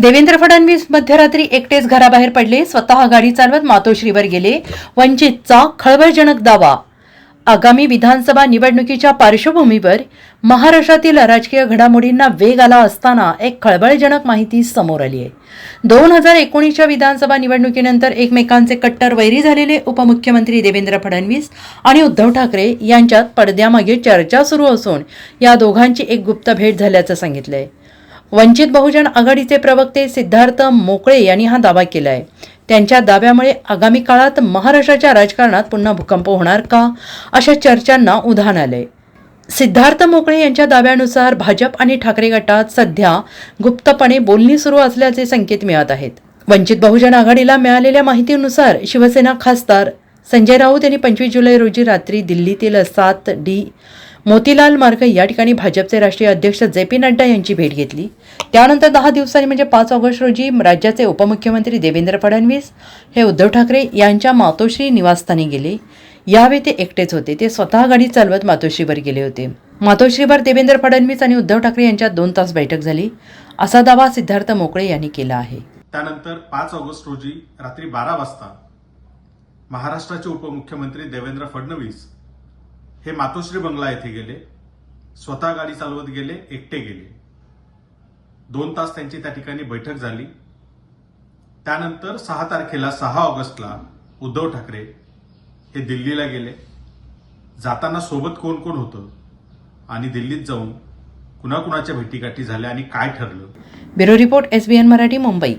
देवेंद्र फडणवीस मध्यरात्री एकटेच घराबाहेर पडले. स्वतः गाडी चालवत मातोश्रीवर गेले. वंचितचा खळबळजनक दावा. आगामी विधानसभा निवडणुकीच्या पार्श्वभूमीवर महाराष्ट्रातील राजकीय घडामोडींना वेग आला असताना एक खळबळजनक माहिती समोर आली आहे. दोन हजार एकोणीसच्या विधानसभा निवडणुकीनंतर एकमेकांचे कट्टर वैरी झालेले उपमुख्यमंत्री देवेंद्र फडणवीस आणि उद्धव ठाकरे यांच्यात पडद्यामागे चर्चा सुरू असून या दोघांची एक गुप्त भेट झाल्याचं सांगितलं आहे वंचित बहुजन आघाडीचे प्रवक्ते सिद्धार्थ मोकळे यांनी हा दावा केला आहे त्यांच्या दाव्यामुळे आगामी काळात महाराष्ट्राच्या राजकारणात पुन्हा भूकंप होणार का? अशा चर्चांना उधाण आलंय. सिद्धार्थ मोकळे यांच्या दाव्यानुसार भाजप आणि ठाकरे गटात सध्या गुप्तपणे बोलणी सुरू असल्याचे संकेत मिळत आहेत. वंचित बहुजन आघाडीला मिळालेल्या माहितीनुसार शिवसेना खासदार संजय राऊत यांनी पंचवीस जुलै रोजी रात्री दिल्लीतील सात डी मोतीलाल मार्ग या ठिकाणी भाजपचे राष्ट्रीय अध्यक्ष जे पी नड्डा यांची भेट घेतली. त्यानंतर दहा दिवसांनी म्हणजे पाच ऑगस्ट रोजी राज्याचे उपमुख्यमंत्री देवेंद्र फडणवीस हे उद्धव ठाकरे यांच्या मातोश्री निवासस्थानी गेले. यावेळी ते एकटेच होते. ते स्वतः गाडी चालवत मातोश्रीवर गेले होते. मातोश्रीवर देवेंद्र फडणवीस आणि उद्धव ठाकरे यांच्यात दोन तास बैठक झाली. असा दावा सिद्धार्थ मोकळे यांनी केला आहे. त्यानंतर पाच ऑगस्ट रोजी रात्री बारा वाजता महाराष्ट्राचे उपमुख्यमंत्री देवेंद्र फडणवीस हे मातोश्री बंगला येथे गेले. स्वतः गाडी चालवत गेले एकटे गेले. दोन तास त्यांची त्या ठिकाणी बैठक झाली. त्यानंतर सहा तारखेला सहा ऑगस्टला उद्धव ठाकरे हे दिल्लीला गेले. जाताना सोबत कोण कोण होतं? आणि दिल्लीत जाऊन कुणाकुणाच्या भेटीगाठी झाल्या आणि काय ठरलं? Bureau report SBN Marathi Mumbai.